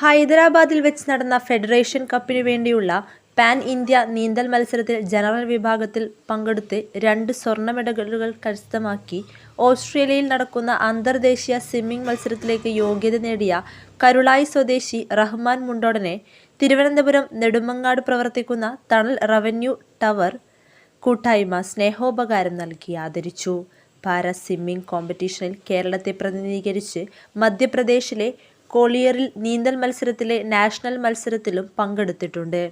ഹൈദരാബാദിൽ വെച്ച് നടന്ന ഫെഡറേഷൻ കപ്പിനു വേണ്ടിയുള്ള പാൻ ഇന്ത്യ നീന്തൽ മത്സരത്തിൽ ജനറൽ വിഭാഗത്തിൽ പങ്കെടുത്ത് രണ്ട് സ്വർണ മെഡലുകൾ കരസ്ഥമാക്കി. ഓസ്ട്രേലിയയിൽ നടക്കുന്ന അന്തർദേശീയ സ്വിമ്മിംഗ് മത്സരത്തിലേക്ക് യോഗ്യത നേടിയ കരുളായി സ്വദേശി റഹ്മാൻ മുണ്ടോടനെ തിരുവനന്തപുരം നെടുമങ്ങാട് പ്രവർത്തിക്കുന്ന തണൽ റവന്യൂ ടവർ കൂട്ടായ്മ സ്നേഹോപകാരം നൽകി ആദരിച്ചു. പാരാ സ്വിമ്മിംഗ് കോമ്പറ്റീഷനിൽ കേരളത്തെ പ്രതിനിധീകരിച്ച് മധ്യപ്രദേശിലെ കോളിയറിൽ നീന്തൽ മത്സരത്തിലെ നാഷണൽ മത്സരത്തിലും പങ്കെടുത്തിട്ടുണ്ട്.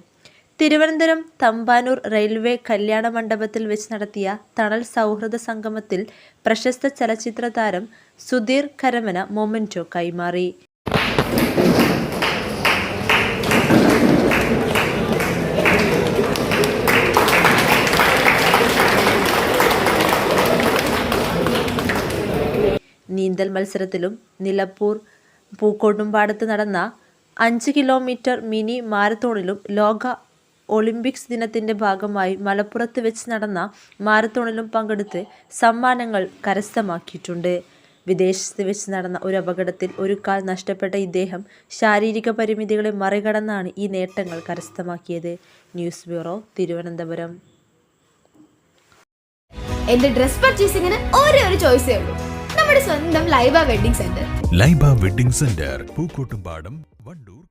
തിരുവനന്തപുരം തമ്പാനൂർ റെയിൽവേ കല്യാണ മണ്ഡപത്തിൽ വെച്ച് നടത്തിയ തണൽ സൗഹൃദ സംഗമത്തിൽ പ്രശസ്ത ചലച്ചിത്ര താരം സുധീർ കരമന മൊമെന്റോ കൈമാറി. നീന്തൽ മത്സരത്തിലും നിലമ്പൂർ പൂക്കോട്ടുംപാടത്ത് നടന്ന അഞ്ച് കിലോമീറ്റർ മിനി മാരത്തോണിലും ലോക ഒളിമ്പിക്സ് ദിനത്തിന്റെ ഭാഗമായി മലപ്പുറത്ത് വെച്ച് നടന്ന മാരത്തോണിലും പങ്കെടുത്ത് സമ്മാനങ്ങൾ കരസ്ഥമാക്കിയിട്ടുണ്ട്. വിദേശത്ത് വെച്ച് നടന്ന ഒരു അപകടത്തിൽ ഒരു കാൽ നഷ്ടപ്പെട്ട ഇദ്ദേഹം ശാരീരിക പരിമിതികളെ മറികടന്നാണ് ഈ നേട്ടങ്ങൾ കരസ്ഥമാക്കിയത്. News bureau Thiruvananthapuram. എന്റെ ഡ്രസ് പർച്ചേസിംഗിന് ഒരേ ഒരു ചോയ്സേ ഉള്ളൂ. നമ്മുടെ സ്വന്തം Laiba wedding centre. Laiba wedding centre Pookkottumpadam Wandoor